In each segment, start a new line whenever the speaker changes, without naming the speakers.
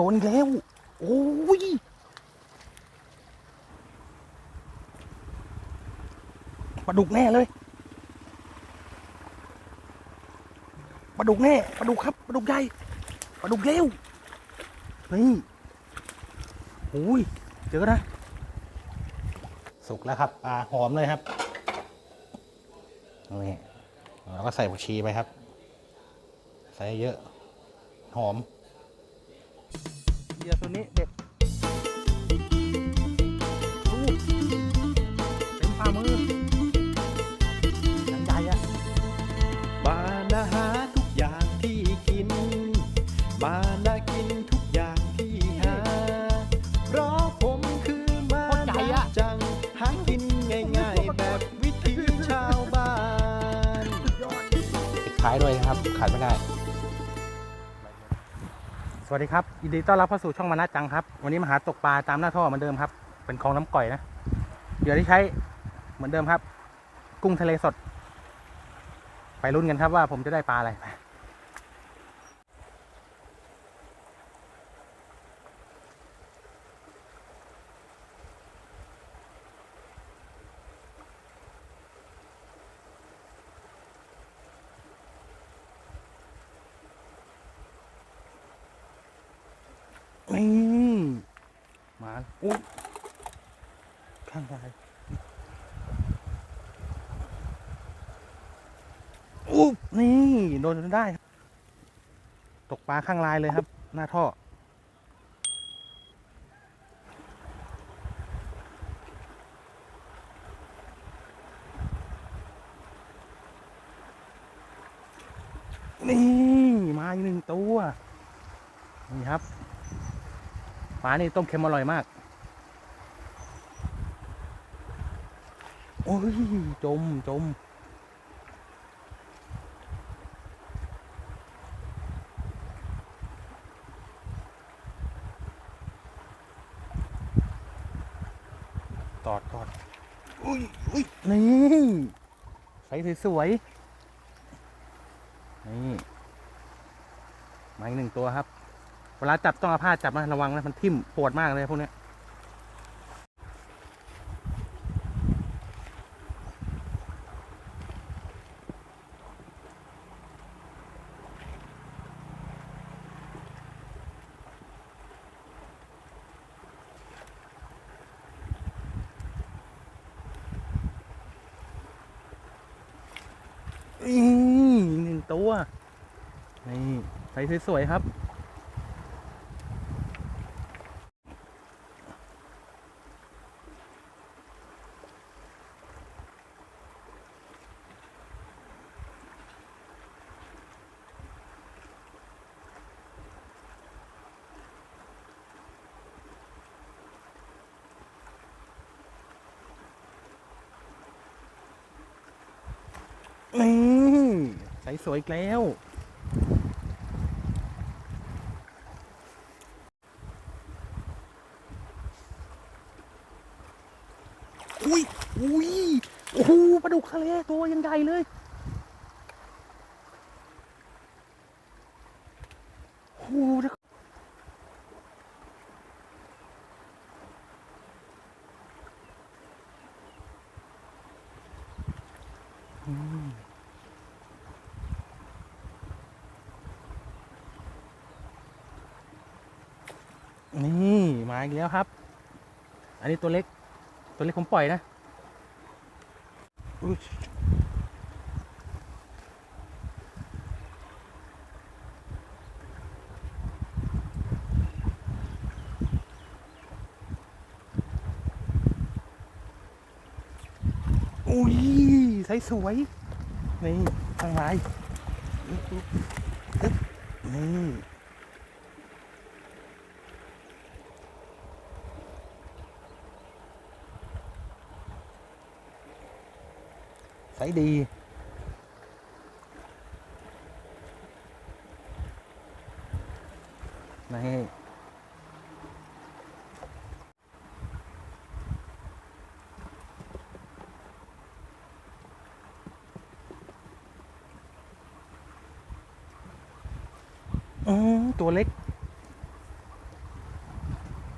โดนอีกแล้ว โอ้ยปลาดุกแน่เลยปลาดุกแน่ปลาดุกครับปลาดุกใหญ่ปลาดุกเร็วนี่โอ้ยเจอนะ สุกแล้วครับปลาหอมเลยครับนี่เราก็ใส่ผักชีไปครับ ใส่เยอะ หอม ยื่อตัวนี้เด็ดดูเต็มฝ่ามือหนังใหญ่อะ
มานะหาทุกอย่างที่กินมานะกินทุกอย่างที่หา เพราะผมคือมานะจัง หากินง่ายๆ แบบวิถีชาวบ้าน
ปิดท้ายด้วยนะครับขาดไม่ได้ สวัสดีครับยินดีต้อนรับเข้าสู่ช่องมานะจังครับ วันนี้มาหาตกปลาตามหน้าท่อเหมือนเดิมครับ เป็นคลองน้ำก่อยนะเหยื่อที่ใช้เหมือนเดิมครับ กุ้งทะเลสด ไปลุ้นกันครับว่าผมจะได้ปลาอะไร นี่มาอุ้ยข้างกาย อุ๊บนี่ โดนจนได้ ตกปลาข้างลายเลยครับ หน้าท่อ นี่ มาอีกหนึ่งตัว นี่ครับปลานี่ต้มเค็มอร่อยมาก โอ้ย จมจม ตอดตอดอุ้ยอุ้ยนี่ใสสวยๆนี่มาอีกหนึ่งตัวครับ เวลาจับต้องเอาผ้าจับนะระวังนะมันทิ่มปวดมากเลยพวกเนี้ อีหนึ่งตัว นี่ใส่สวยๆครับ นี่ ใสสวยอีกแล้ว อุ้ย อุ้ย โอ้โหปลาดุกทะเลตัวยังใหญ่เลย โอ้โหอืม นี่มาอีกแล้วครับ อันนี้ตัวเล็ก ตัวเล็กผมปล่อยนะอุ้ยใสสวย นี่ข้างในนี่ ใสดีนี่อืมตัวเล็ก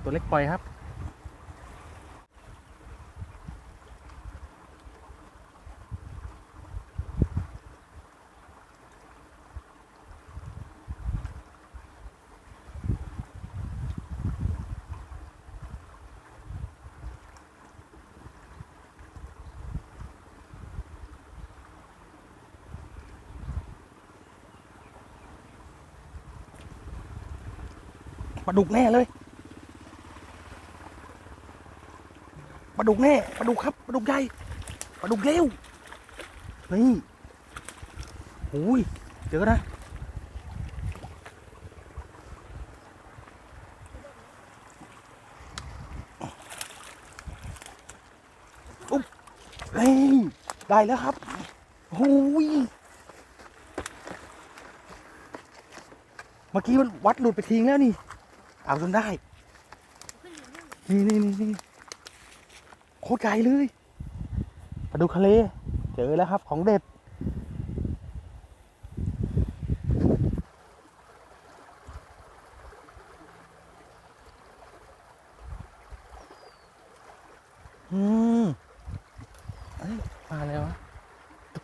ตัวเล็กปล่อยครับ ลาดุกแน่เลยปลาดุกแน่ปลาดุกครับปลาดุกใหญ่ปลาดุกเร็วนี่โอ้ยเจอนะอุ๊บเฮ้ยได้แล้วครับโอ้ยเมื่อกี้มันวัดหลุดไปทิ้งแล้วนี่ เอาจนได้ นี่นี่นี่นี่โคตรใหญ่เลยปลาดุกทะเล เจอแล้วครับของเด็ด อืมเอ้ยปลาอะไรวะ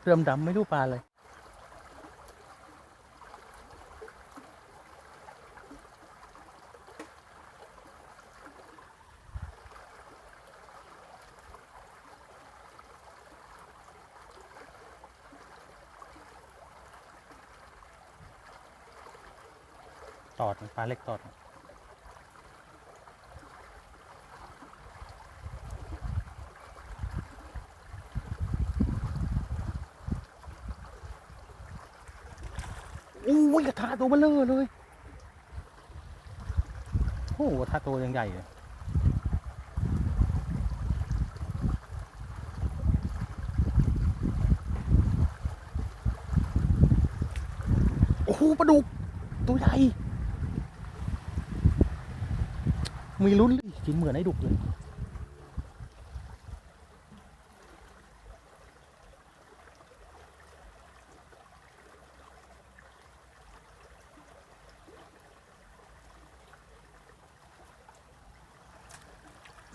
เริ่มดำไม่รู้ปลาอะไตอดปลาเล็กตอดอู้ยกระทะตัวเบลเลอเลย โอ้กระทะตัวยังใหญ่เลยโอ้โหปลาดุกตัวใหญ่ มีลุ้นเลยกินเหมือนไอ้ดุกเลย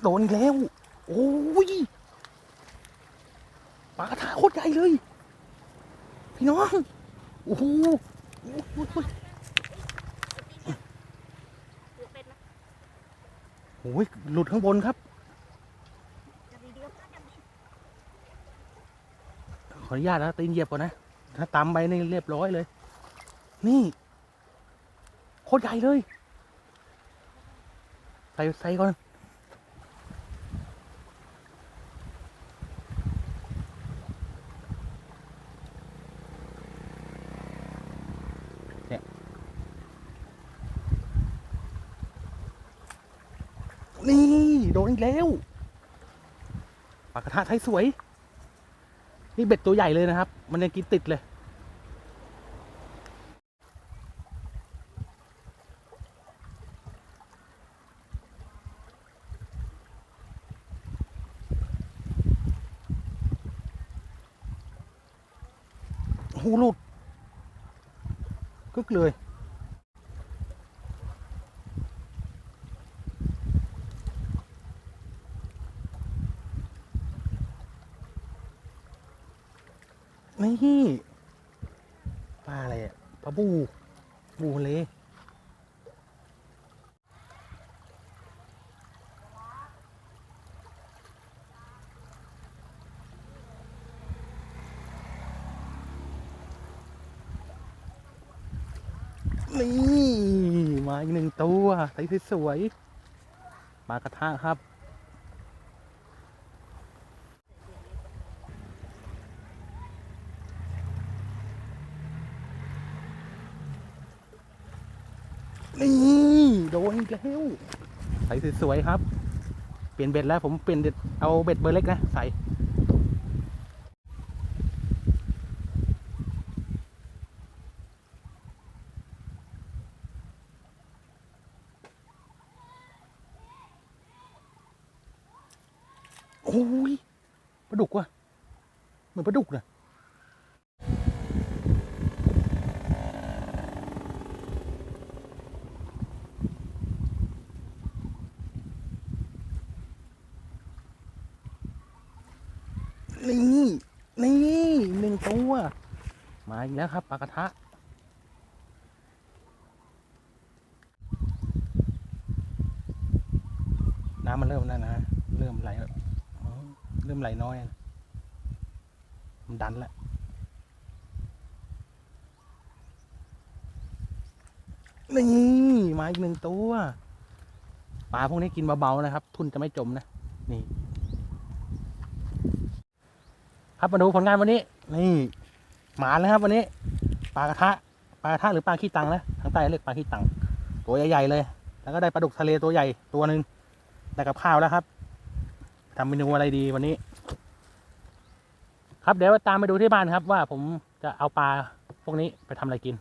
โดนแล้ว โอ้ยปลากระทะโคตรใหญ่เลย พี่น้อง โอ้โหโอ้โห
ถือเป็นนะ
โอ้ยหลุดข้างบนครับ ขออนุญาตนะตีนเหยียบก่อนนะ ถ้าตำไปนี่เรียบร้อยเลย นี่โคตรใหญ่เลย ใส่ใส่ก่อน นี่โดนอีกแล้วปลากระทะไทยสวย นี่เบ็ดตัวใหญ่เลยนะครับ มันยังกินติดเลย หูหลุดกึกเลย นี่ปลาอะไรอะปลาบู บูทะเลนี่ มาอีกหนึ่งตัว ใสสวยๆปลากระทะครับ นี่โดนอีกแล้วใส่สวยๆครับ เปลี่ยนเบ็ดแล้วผมเปลี่ยนเบ็ดเอาเบ็ดเบอร์เล็กนะใส่ โอ้ยปลาดุกว่ะ เหมือนปลาดุกนะ อีกแล้วครับปลากระทะ น้ำมันเริ่มนั่นนะ เริ่มไหลเริ่มไหลน้อย มันดันแล้วนี่มาอีกหนึ่งตัวปลาพวกนี้กินเบาๆนะครับ ทุนจะไม่จมนะนี่ ครับมาดูผลงานวันนี้ นี่ หมาแล้วครับ วันนี้ปลากระทะปลากระทะหรือปลาขี้ตังนะทางใต้เรียกปลาขี้ตังตัวใหญ่ๆเลย แล้วก็ได้ปลาดุกทะเลตัวใหญ่ตัวหนึ่งได้กับข้าวแล้วครับทำเมนูอะไรดีวันนี้ ครับเดี๋ยวตามไปดูที่บ้านครับ ว่าผมจะเอาปลาพวกนี้ไปทำอะไรกิน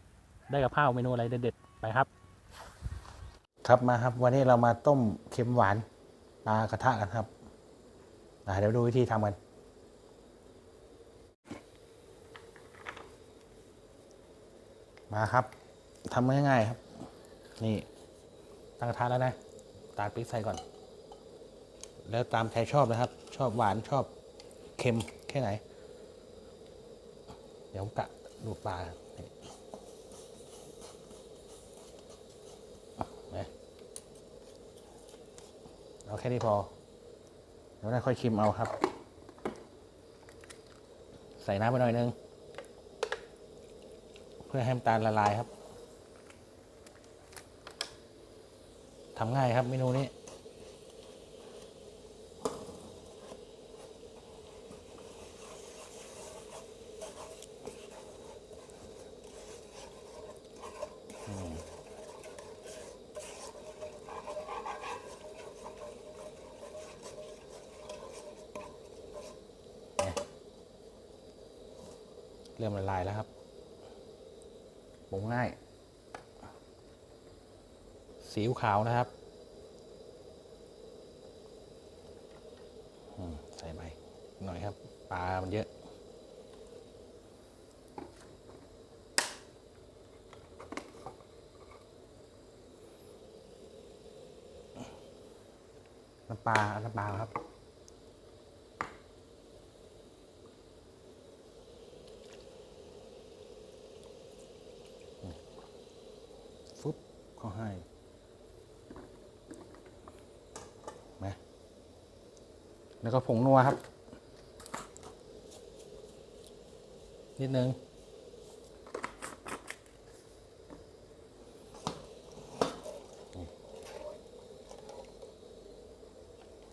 ได้กับข้าวเมนูอะไรเด็ดๆไปครับ ครับมาครับ วันนี้เรามาต้มเค็มหวานปลากระทะกันครับเดี๋ยวดูวิธีทำกัน มาครับทำง่ายๆครับ นี่ ตั้งกระทะแล้วนะ ตาลพริกใส่ก่อน แล้วตามใจชอบนะครับ ชอบหวานชอบเค็มแค่ไหน เดี๋ยวผมกะดูปลานี่นะเอาแค่นี้พอเดี๋ยวได้ค่อยชิมเอาครับ ใส่น้ำไปหน่อยนึง เพื่อให้น้ำตาลละลายครับทำง่ายครับเมนูนี้เริ่มละลายแล้วครับ ปรุงง่ายสีขาวนะครับใส่ไปหน่อยครับปลามันเยอะ น้ำปลาน้ำปลาครับ ฟึ บเขาให้มาแล้วก็ผงนัวครับ นิดนึง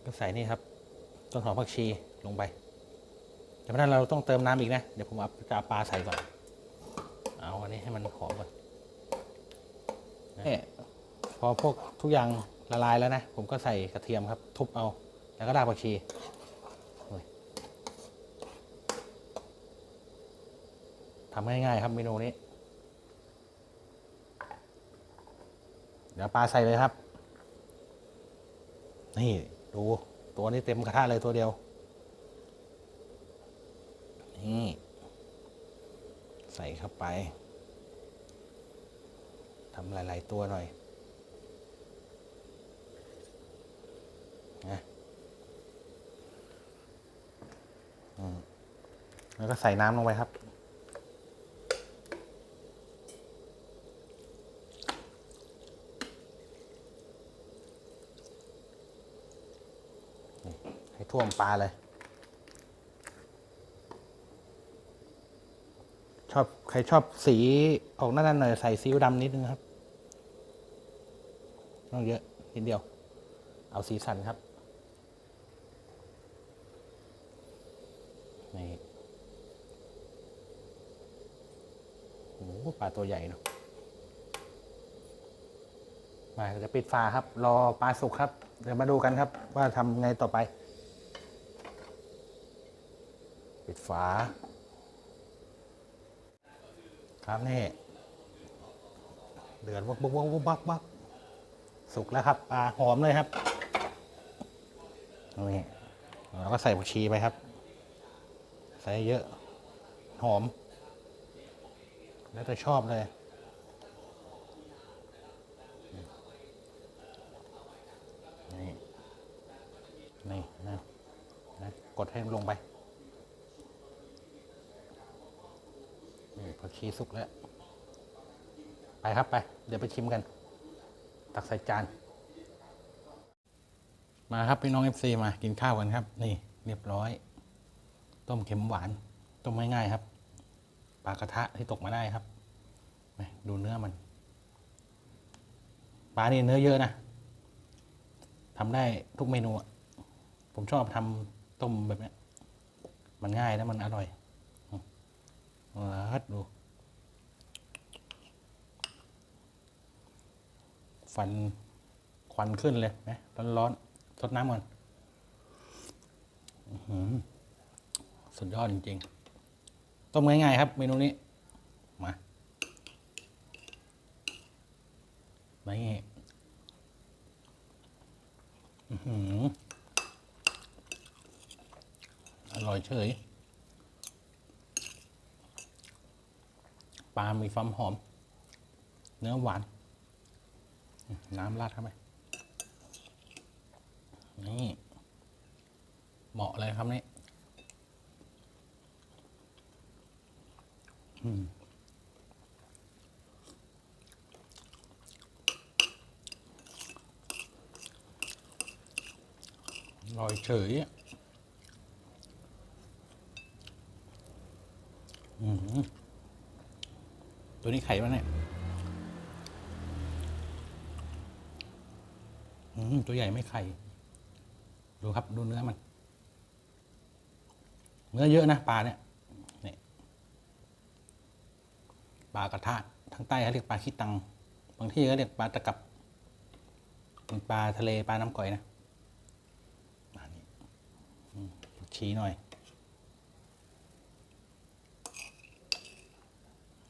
ก็ใส่นี่ครับ ต้นหอมผักชีลงไปแต่เพราะนั้นเราต้องเติมน้ำอีกนะ เดี๋ยวผมเอาจะเอาปลาใส่ก่อน เอาอันนี้ให้มันหอมก่อน พอพวกทุกอย่างละลายแล้วนะ ผมก็ใส่กระเทียมครับ ทุบเอา แล้วก็รากผักชีทำง่ายๆครับเมนูนี้ เดี๋ยวปลาใส่เลยครับ นี่ดูตัวนี้เต็มกระทะเลยตัวเดียว นี่ ใส่เข้าไปทำหลาย ๆ ตัวหน่อย นะแล้วก็ใส่น้ำลงไปครับ ให้ท่วมปลาเลย ชอบ ใครชอบสีออกนั่นๆหน่อย ใส่ซีอิ๊วดำนิดนึงครับ ต้องเยอะนิดเดียว เอาสีสันครับ นี่โอ้ปลาตัวใหญ่เนาะมาเราจะปิดฝาครับ รอปลาสุกครับ เดี๋ยวมาดูกันครับ ว่าทำไงต่อไป ปิดฝา ครับนี่เดือดวักวักวักวักวักสุกแล้วครับปลาหอมเลยครับนี่เราก็ใส่ผักชีไปครับ ส่เยอะ หอม แล้วแต่ชอบเลย นี่ นี่นะนะกดให้มันลงไป นี่ผักชีสุกแล้ว ไปครับไป เดี๋ยวไปชิมกัน ตักใส่จานมาครับ พี่น้องเอฟซีมากินข้าวกันครับ นี่เรียบร้อย ต้มเค็มหวาน ต้มง่ายๆครับ ปลากระทะที่ตกมาได้ครับดูเนื้อมัน ปลานี่เนื้อเยอะนะทำได้ทุกเมนูผมชอบทำต้มแบบนี้มันง่ายแล้วมันอร่อยอืมาละดูฟันควันขึ้นเลยนะร้อนๆสดน้ำก่อน อื้อหือ สุดยอดจริงๆ ต้มง่ายๆครับ เมนูนี้ มานี่อื้อหืออร่อยเฉย ปลา มีความหอม เนื้อหวาน น้ำราดเข้าไปนี่ เหมาะเลยครับนี่ อืมอยเฉยอะตัวนี้ไข่ปะเนี่ยตัวใหญ่ไม่ไข่ ดูครับ ดูเนื้อมัน เนื้อเยอะนะปลาเนี่ยนี่ป ลากระทะทางใต้เขาเรียกปลาขี้ตัง บางที่เขาเรียกปลาตะกับเป็นปลาทะเลปลาน้ำก่อยนะอันนี้ชี้หน่อย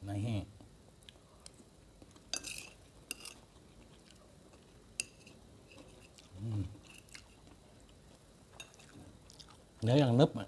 นี่เนื้ออย่างนึบอะ